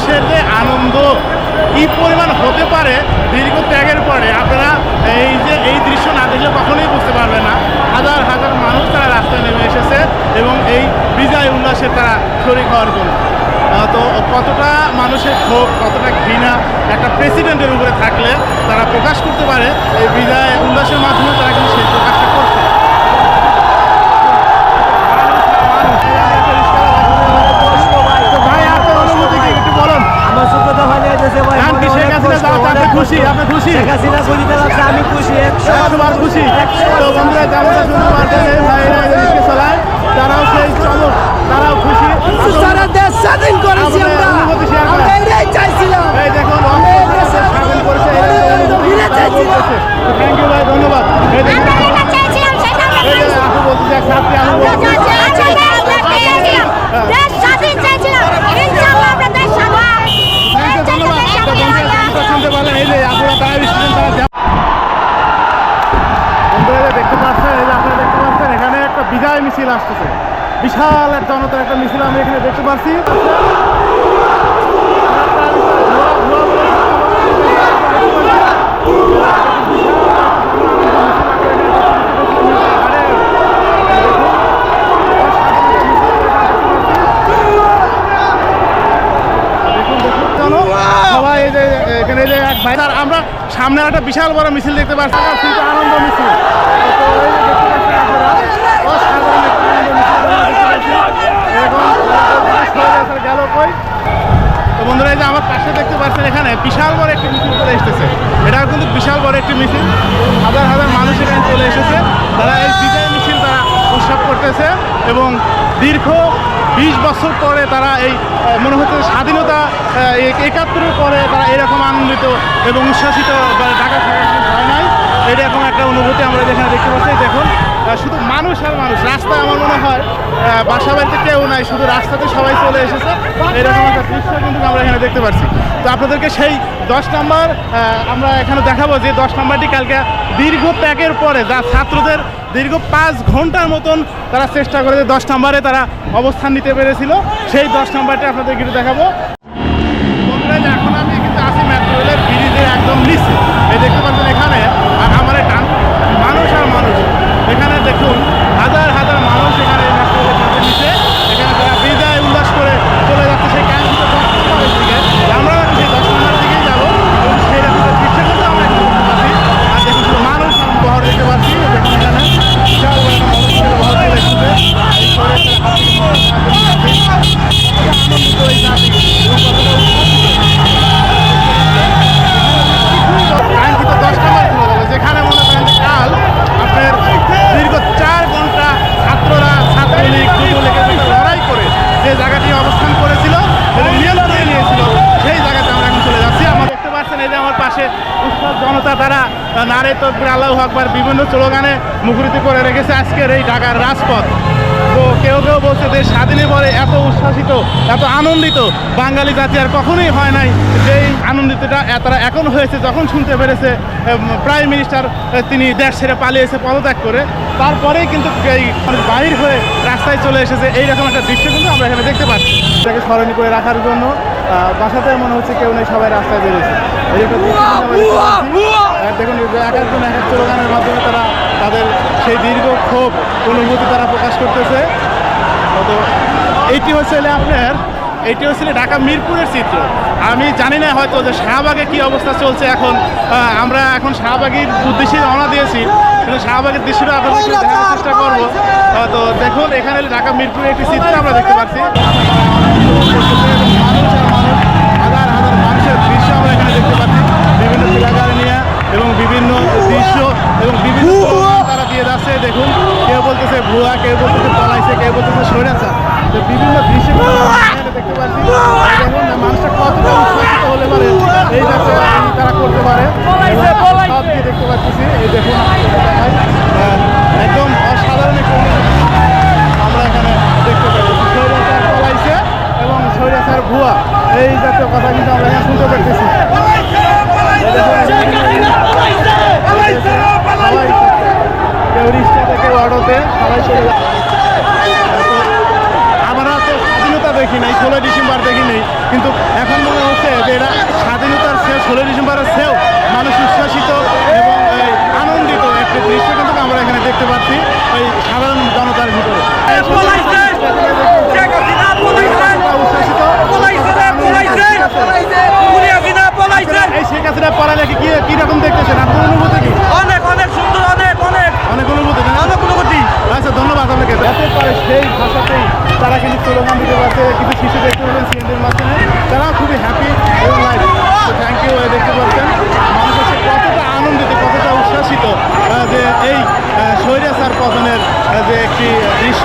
মানুষের যে আনন্দ, কি পরিমাণ হতে পারে, দীর্ঘ ত্যাগের পরে আপনারা এই যে, এই দৃশ্য না দেখলে কখনোই বুঝতে পারবে না। হাজার হাজার মানুষ তারা রাস্তায় নেমে এসেছে এবং এই বিজয় উল্লাসে তারা শরীর হওয়ার জন্য। তো কতটা মানুষের ক্ষোভ, কতটা ঘৃণা একটা প্রেসিডেন্টের উপরে থাকলে তারা প্রকাশ করতে পারে, এই বিজয় উল্লাসের মাধ্যমে তারা কিন্তু সেই প্রকাশটা করছে। তারা স্টুডেন্ট তারা যা- বন্ধুরা এই যে দেখতে পাচ্ছেন এই যে আপনারা দেখতে পাচ্ছেন এখানে একটা বিজয় মিছিল আসতেছে। বিশাল এক জনতার একটা মিছিল আমি এখানে দেখতে পাচ্ছি। যে এক আমরা সামনে একটা বিশাল বড় মিছিল দেখতে পাচ্ছি। আনন্দ মিছিল তো এই যে দেখতে পাচ্ছেন আপনারা, অসাধারণ একটা আনন্দ মিছিল আমরা দেখতে পাচ্ছি। এরকম গেল কই তো বন্ধুরা, এই যে আমার পাশে দেখতে পাচ্ছেন এখানে বিশাল বড় একটি মিছিল চলে এসেছে। এটাও কিন্তু বিশাল বড় একটি মিছিল। হাজার হাজার মানুষ এখানে চলে এসেছে। তারা এই বিজয় মিছিল তারা উৎসব করতেছে এবং দীর্ঘ বিশ বছর পরে তারা এই মনে হচ্ছে স্বাধীনতা একাত্তরের পরে তারা এরকম আনন্দিত এবং উচ্ছ্বাসিত ঢাকা কোনো ভয় নাই এরকম একটা অনুভূতি আমরা যেখানে দেখতে পাচ্ছি। দেখুন শুধু মানুষ আর মানুষ, রাস্তায় আমার মনে হয় বাসা বাড়িতে কেউ নাই, শুধু রাস্তাতে সবাই চলে এসেছে। এরকম একটা দৃশ্য কিন্তু আমরা এখানে দেখতে পাচ্ছি। তো আপনাদেরকে সেই দশ নাম্বার আমরা এখানে দেখাবো যে দশ নাম্বারটি কালকে দীর্ঘ প্যাকের পরে যা ছাত্রদের দীর্ঘ পাঁচ ঘণ্টার মতন তারা চেষ্টা করে যে দশ নাম্বারে তারা অবস্থান নিতে পেরেছিল। সেই দশ নাম্বারটি আপনাদের একটু দেখাবো। এখন আমি কিন্তু আছি মেট্রো ব্রিজের একদম নিচে। এই দেখতে করে রেখেছে আজকের এই ঢাকার রাজপথ। তো কেউ কেউ বলছে যে স্বাধীনের পরে এত উচ্ছ্বাসিত এত আনন্দিত বাঙালি জাতি আর কখনোই হয় নাই যে এই আনন্দিতটা তারা এখন হয়েছে যখন শুনতে পেরেছে প্রাইম মিনিস্টার তিনি দেশ ছেড়ে পালিয়েছে পদত্যাগ করে তারপরেই কিন্তু এই বাহির হয়ে রাস্তায় চলে এসেছে। এইরকম একটা দৃশ্য কিন্তু আমরা এখানে দেখতে পাচ্ছি। এটাকে স্মরণীয় করে রাখার জন্য বাসাতে মনে হচ্ছে কেউ নেই সবাই রাস্তায় বেরিয়েছে এই একটা দেখুন এক একজন এক এক স্লোগানের মাধ্যমে তারা তাদের সেই দীর্ঘ ক্ষোভ অনুভূতি তারা প্রকাশ করতেছে। তো এইটি হচ্ছে আপনার এইটি হচ্ছে ঢাকা মিরপুরের চিত্র। আমি জানি না হয়তো যে শাহবাগে কি অবস্থা চলছে এখন। আমরা এখন শাহবাগের উদ্দেশ্যে রওনা দিয়েছি কিন্তু শাহবাগের দৃশ্যটা আপনাদের দেখানোর চেষ্টা করব। তো দেখুন এখানে ঢাকা মিরপুরের একটি চিত্র আমরা দেখতে পাচ্ছি। হাজার হাজার মানুষের দৃশ্য আমরা এখানে দেখতে পাচ্ছি। বিভিন্ন নিয়ে এবং বিভিন্ন দৃশ্য এবং বিভিন্ন স্লোগান তারা দিয়ে যাচ্ছে দেখুন কেউ বলতেছে ভুয়া কেউ বলতেছে পলাইছে কেউ বলতেছে সরেছে তো বিভিন্ন দৃশ্য দেখতে পাচ্ছি। দেখুন মানুষটা কতটা উৎসাহিত হলে পারে এই যাতে তারা করতে পারে। দেখতে পাচ্ছি এই দেখুন আহ, একদম অসাধারণ আমরা এখানে দেখতে পাচ্ছি সৈরাচার পলাইছে এবং সৈরাচার ভুয়া। এই জাতীয় কথা কিন্তু আমরা এখানে শুনতে পাচ্ছি সবাই কেউ রিক্সাতে কেউ অটোতে সবাই চলে যাচ্ছে আমরা তো স্বাধীনতা দেখি নাই ষোলোই ডিসেম্বর দেখি নাই কিন্তু এখন মনে হচ্ছে স্বাধীনতার ষোলো ডিসেম্বরের সেও মানুষ উচ্ছ্বাসিত এবং আনন্দিত একটি দৃশ্য কিন্তু আমরা এখানে দেখতে পাচ্ছি ওই সাধারণ জনতার ভিতরে। এই শেখ হাসিনা পড়ালেখে কি কি রকম দেখতেছেন? আপনার অনুভূতি কি অনেক অনেক সুন্দর অনেক অনেক অনেক অনুভূতি না? অনেক অনুভূতি আচ্ছা ধন্যবাদ আপনাকে যাতে পারে সেই ভাষাতেই তারা কিন্তু স্লোগান দিতে পারছে কিছু শিশু দেখতে পাবেন সিএনডির মাধ্যমে তারা খুবই হ্যাপি এবং লাইভ থ্যাংক ইউ দেখতে পাচ্ছেন মানুষ হচ্ছে কতটা আনন্দিত কতটা উচ্ছ্বাসিত আহ, যে এই স্বৈরাচার পতনের আহ, যে একটি দৃশ্য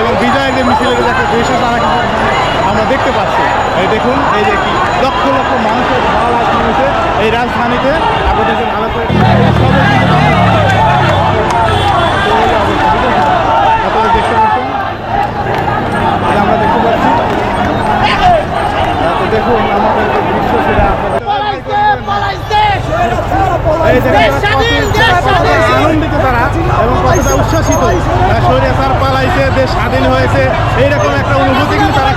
এবং বিজয়ের যে মিছিলের যে একটা দৃশ্য তারা কিন্তু এখানে আমরা দেখতে পাচ্ছি এই দেখুন এই যে কি লক্ষ লক্ষ মানুষের ঢল আসছে হয়েছে এই রাজধানীতে আপনাদেরকে ভালো করে সবাই কিন্তু আপনারা দেখতে পাচ্ছেন এই আমরা দেখতে পাচ্ছি তো দেখুন আমাদের যে দৃশ্য সেটা এই যে কতটা আনন্দিত তারা এবং কতটা উচ্ছ্বাসিত স্বৈরাচার পালাইছে দেশ স্বাধীন হয়েছে এইরকম একটা অনুভূতি কিন্তু তারা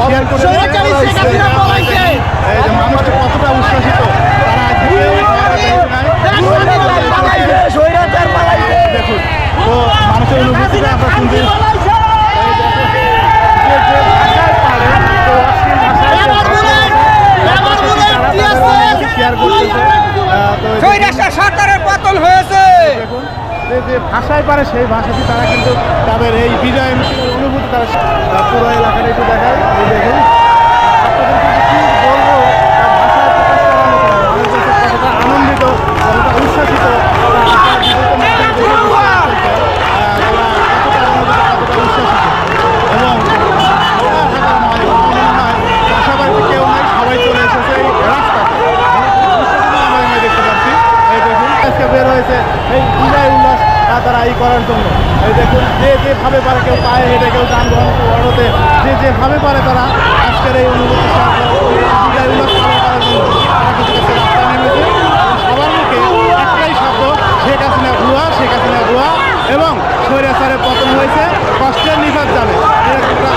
শেয়ার করে এই যে মানুষটা কতটা উচ্ছ্বাসিত তারা আজকে কেউ স্বৈরাচার পালাইছে দেখুন তো মানুষের অনুভূতিটা আমরা শুনতে শেয়ার করতেছে আহ, তো এই যে স্বৈরাচার সরকারের পতন হয়েছে যে ভাষায় পারে সেই ভাষাটি তারা কিন্তু তাদের এই বিজয় অনুভূতি তারা পুরো এলাকাটা একটু দেখায়। দেখুন আপনাদেরকে যে কি বলব তা ভাষায় প্রকাশ করার মতো না। আমাদের কাছে কতটা আনন্দিত কতটা উচ্ছ্বাসিত তা আপনারা ভিডিওতে মাধ্যমে দেখে বুঝতে পারছেন যে, আহ, তারা কতটা আনন্দিত কতটা উচ্ছ্বাসিত এবং হাজার হাজার নয় মনে হয় পাশাপাশি কেউ নাই সবাই চলে এসেছে এই রাস্তাতে আমরা এখানে দেখতে পাচ্ছি এই দেখুন আজকে বের হয়েছে এই বিজয় উল্লাস আহ, তারা এই করার জন্য এই দেখুন যে যেভাবে পারে কেউ পায়ে হেঁটে কেউ যানবাহন অটোতে যে যেভাবে পারে তারা আজকের এই অনুভূতি শেয়ার করে- বিজয় উল্লাস পালন করার জন্য তারা কিন্তু আজকে রাস্তায় নেমেছে এবং সবার মুখে একটাই শব্দ শেখ হাসিনা ভুয়া শেখ হাসিনা ভুয়া এবং স্বৈরাচারের পতন হয়েছে কষ্টের নিভাত যাবে এরকম একটা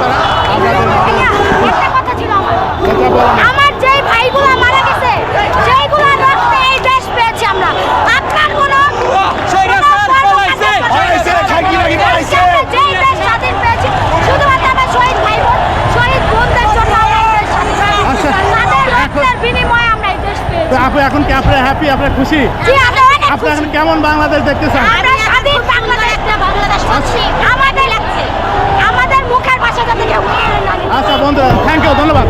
তারা আপনাদের মাঝে একটা কথা ছিল আমার কথা বলেন আমার যেই ভাইগুলো মারা গেছে সেইগুলো রক্তে এই দেশ পেয়েছি আমরা আপনার কোনো স্বৈরাচার কোনো কর্মকাণ্ড পালাইছে। করতে পালাইছে, হবে না। খাকি লাগি পালাইছে। আমরা যেই দেশ স্বাধীন পেয়েছি শুধুমাত্র আমার শহীদ ভাই বোন শহীদ বোনদের জন্য আমরা এই দেশ স্বাধীন পেয়েছি। আচ্ছা, তাদের এখন- রক্তের বিনিময়ে আমরা এই আপনি এখন কি আপনি হ্যাপি আপনার খুশি? জি আমরা অনেক আপনি খুশি। এখন কেমন বাংলাদেশ দেখতে চান আচ্ছা বন্ধুরা থ্যাংক ইউ ধন্যবাদ।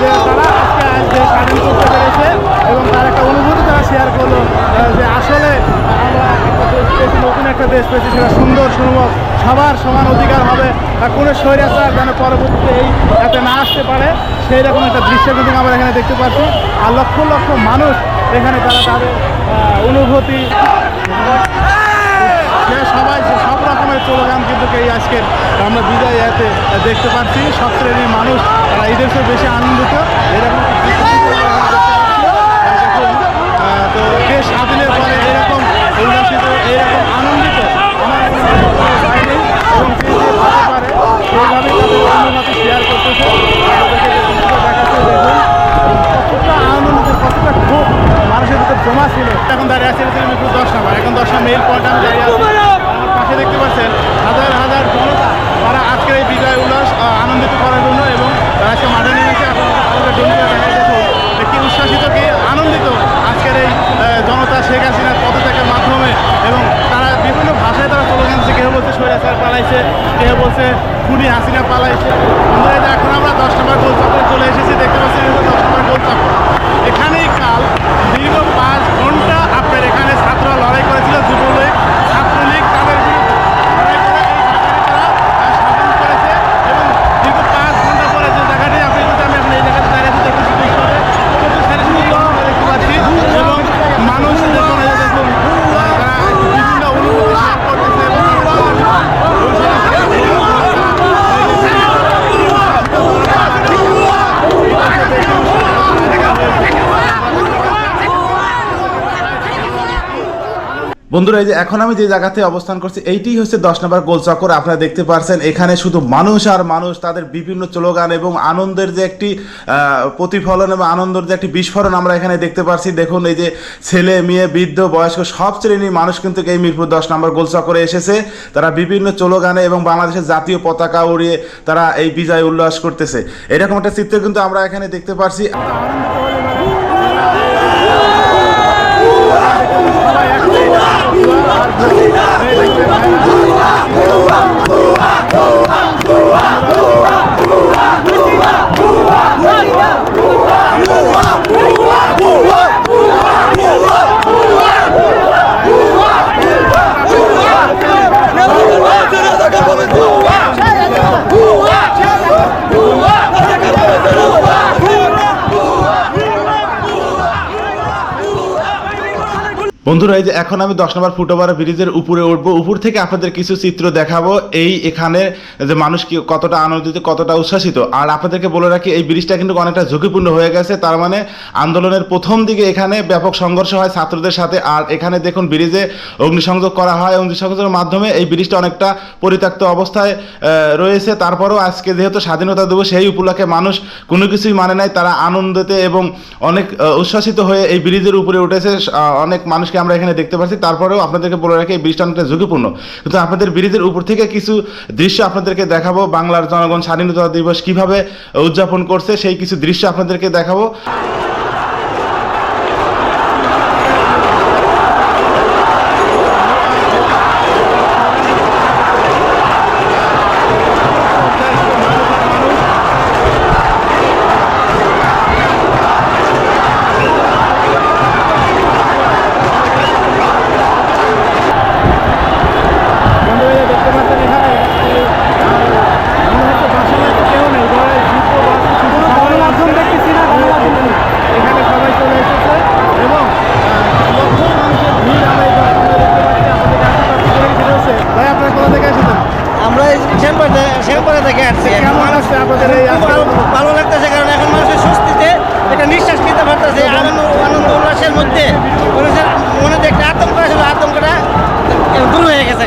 যে তারা আজকে আজ দেশ স্বাধীন করতে পেরেছে এবং তার একটা অনুভূতি তারা শেয়ার করল যে আসলে আমরা একটা দেশ পেয়েছি নতুন একটা দেশ পেয়েছি সেটা সুন্দর সুন্দর সবার সমান অধিকার হবে আর কোনো স্বৈরাচার যেন পরবর্তীতে এই এতে না আসতে পারে, সেই রকম একটা দৃশ্য কিন্তু আমরা এখানে দেখতে পাচ্ছি। আর লক্ষ লক্ষ মানুষ এখানে তারা তাদের অনুভূতি সবাই সব রকমের স্লোগান কিন্তু এই আজকের আমরা বিদায় এতে দেখতে পাচ্ছি। সব শ্রেণির মানুষ তারা ঈদের চেয়ে বেশি আনন্দিত। এরকম একটা দৃশ্য কিন্তু আমরা এখানে দেখতে পাচ্ছি। এই দেখুন, আহ, তো দেশ স্বাধীনের পরে এরকম উল্লাসিত এরকম আনন্দিত আমার মনে হয় কোনো উপায় নেই এবং যে যেভাবে পারে সেইভাবেই তাদের অনুভূতি শেয়ার করতেছে আমাদেরকে যে দৃশ্য দেখাচ্ছে দেখুন কতটা আনন্দিত কতটা ক্ষোভ মানুষের ভিতর জমা ছিল। এখন দাঁড়িয়ে আছে এরকম একটু দশ নাম্বার। এখন দশ নাম্বার মেইল পয়েন্ট আমি পাশে দেখতে পাচ্ছেন হাজার হাজার জনতা তারা বিজয় উল্লাস আনন্দিত করার জন্য এবং আজকে মাঠে নেমেছে। আপনাদের দেখা দেখুন যে কি উচ্ছ্বাসিত, কি আনন্দিত আজকের এই জনতা শেখ হাসিনার পদত্যাগের মাধ্যমে এবং তারা বিভিন্ন ভাষায় তারা চলে গেছে কেউ বলছে স্বৈরাচার পালাইছে কেউ বলছে খুনি হাসিনা পালাইছে। এখন আমরা দশ নম্বর গোল চলে এসেছি দেখতে পাচ্ছি এটা হচ্ছে দশ নম্বর গোল চক্র এখানেই কাল দীর্ঘ পাঁচ ঘণ্টা আপনার এখানে ছাত্ররা লড়াই করেছিল যুবলীগ ছাত্রলীগ তাদের বিরুদ্ধে লড়াই করে এই জায়গাটি তারা আহ, স্বাধীন করেছে এবং দীর্ঘ পাঁচ ঘণ্টা পরে যে জায়গাটি আপনি যদি আমি এখন এই জায়গাতে দাঁড়িয়ে আছি দেখুন শুধু ঈশ্বরে চতুর্থ সারি শুধু জনতা দেখতে পাচ্ছি এবং মানুষ দেখুন এই যে দেখুন আহ, তারা বিভিন্ন অনুভূতি শেয়ার করতেছে এবং বন্ধুরা, এই যে এখন আমি যে জায়গাতে অবস্থান করছি, এইটি হচ্ছে দশ নম্বর গোল চক্কর। আপনারা দেখতে পারছেন, এখানে শুধু মানুষ আর মানুষ, তাদের বিভিন্ন স্লোগান এবং আনন্দের যে একটি প্রতিফলন এবং আনন্দের যে একটি বিস্ফোরণ আমরা এখানে দেখতে পারছি। দেখুন, এই যে ছেলে, মেয়ে, বৃদ্ধ, বয়স্ক, সব শ্রেণির মানুষ কিন্তু এই মিরপুর দশ নম্বর গোল চক্করে এসেছে। তারা বিভিন্ন স্লোগানে এবং বাংলাদেশের জাতীয় পতাকা উড়িয়ে তারা এই বিজয় উল্লাস করতেছে। এরকম একটা চিত্র কিন্তু আমরা এখানে দেখতে পারছি। 우와 우와 우와 우와 우와 우와 우와 우와 বন্ধুরা, এই যে এখন আমি দশ নম্বর ফুটওভার ব্রিজের উপরে উঠবো। উপর থেকে আপনাদের কিছু চিত্র দেখাবো। এই এখানে যে মানুষ কি কতটা আনন্দিত, কতটা উচ্ছ্বাসিত। আর আপনাদেরকে বলে রাখি, এই ব্রিজটা কিন্তু অনেকটা ঝুঁকিপূর্ণ হয়ে গেছে। তার মানে আন্দোলনের প্রথম দিকে এখানে ব্যাপক সংঘর্ষ হয় ছাত্রদের সাথে। আর এখানে দেখুন, ব্রিজে অগ্নিসংযোগ করা হয়। অগ্নিসংযোগের মাধ্যমে এই ব্রিজটা অনেকটা পরিত্যক্ত অবস্থায় রয়েছে। তারপরও আজকে যেহেতু স্বাধীনতা দিবস, সেই উপলক্ষে মানুষ কোনো কিছুই মানে নাই। তারা আনন্দতে এবং অনেক উচ্ছ্বাসিত হয়ে এই ব্রিজের উপরে উঠেছে। অনেক মানুষকে আমরা এখানে দেখতে পাচ্ছি তারপরেও আপনাদেরকে বলে রাখি, এই ব্রিজটা অনেকটা ঝুঁকিপূর্ণ। কিন্তু আপনাদের ব্রিজের উপর থেকে কিছু দৃশ্য আপনাদেরকে দেখাবো, বাংলার জনগণ স্বাধীনতা দিবস কীভাবে উদযাপন করছে, সেই কিছু দৃশ্য আপনাদেরকে দেখাবো। ভালো- ভালো লাগতেছে কারণ এখন মানুষের স্বস্তিতে একটা নিঃশ্বাস নিতে পারতেছে আনন্দ আনন্দ উল্লাসের মধ্যে মানুষের মনে যে একটা আতঙ্ক আসলে আতঙ্কটা দূর হয়ে গেছে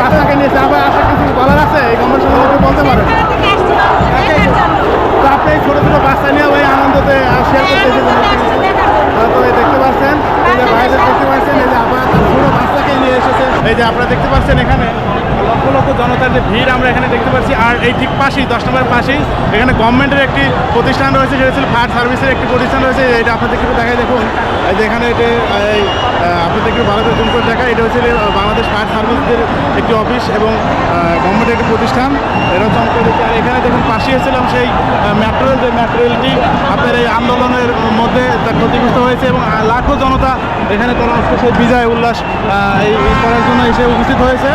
বাচ্চাকে নিয়েছে আবার আপনার কিছু বলার আছে? এই গমের সম্বন্ধে বলতে পারেন। তো আপনি ছোট ছোট বাচ্চা নিয়ে ওই আনন্দতে শেয়ার করতে এসেছেন বাচ্চা দেখার জন্য। আহ, তো এই দেখতে পাচ্ছেন এই যে ভাইদের দেখতে পাচ্ছেন এই যে তার ছোট বাচ্চাকে নিয়ে এসেছে। এই যে আপনারা দেখতে পাচ্ছেন এখানে লক্ষ লক্ষ জনতার যে ভিড় আমরা এখানে দেখতে পাচ্ছি। আর এই ঠিক পাশেই দশ নম্বর পাশেই এখানে গভর্নমেন্টের একটি প্রতিষ্ঠান রয়েছে যেটা ছিল ফায়ার সার্ভিসের একটি প্রতিষ্ঠান রয়েছে। এটা আপনাদেরকে একটু দেখাই দেখুন। যে এখানে এটা আপনাদেরকে ভালো করে জুম করে দেখা এটা হচ্ছে বাংলাদেশ ফায়ার সার্ভিসের একটি অফিস এবং গভর্নমেন্টের একটি প্রতিষ্ঠান। এরা চমকে আর এখানে দেখুন পাশে এসেছিলাম সেই মেট্রো রেল যে মেট্রো রেলটি আপনার এই আন্দোলনের মধ্যে তা ক্ষতিগ্রস্ত হয়েছে এবং লাখো জনতা এখানে সেই বিজয় উল্লাস এই করার জন্য এসে উপস্থিত হয়েছে।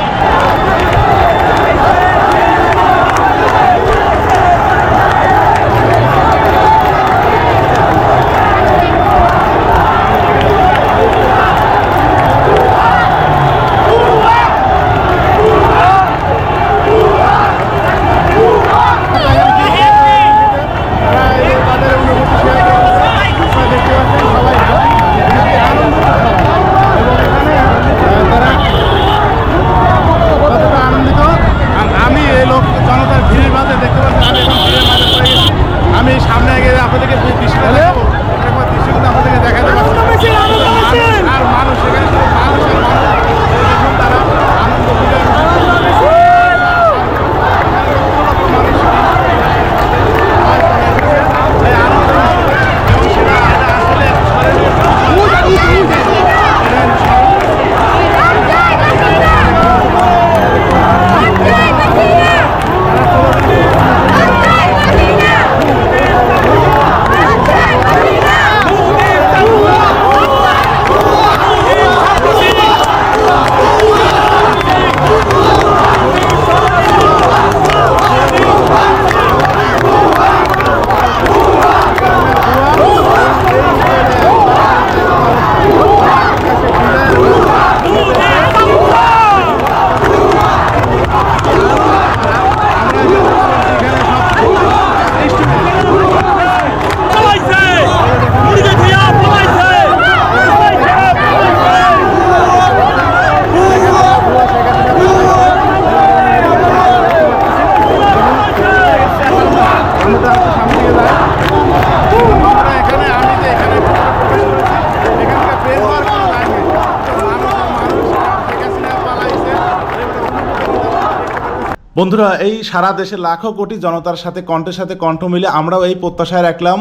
বন্ধুরা, এই সারা দেশে লাখো কোটি জনতার সাথে, কণ্ঠের সাথে কণ্ঠ মিলে আমরাও এই প্রত্যাশায় রাখলাম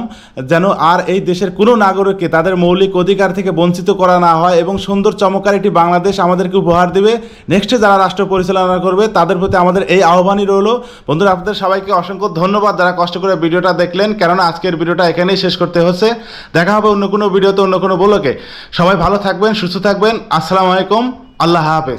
যেন আর এই দেশের কোনো নাগরিককে তাদের মৌলিক অধিকার থেকে বঞ্চিত করা না হয় এবং সুন্দর চমৎকার একটি বাংলাদেশ আমাদেরকে উপহার দেবে। নেক্সটে যারা রাষ্ট্র পরিচালনা করবে, তাদের প্রতি আমাদের এই আহ্বানই রইল। বন্ধুরা, আপনাদের সবাইকে অসংখ্য ধন্যবাদ যারা কষ্ট করে ভিডিওটা দেখলেন, কেননা আজকের ভিডিওটা এখানেই শেষ করতে হচ্ছে। দেখা হবে অন্য কোনো ভিডিওতে, অন্য কোনো বলোকে সবাই ভালো থাকবেন, সুস্থ থাকবেন। আসসালামু আলাইকুম। আল্লাহ হাফেজ।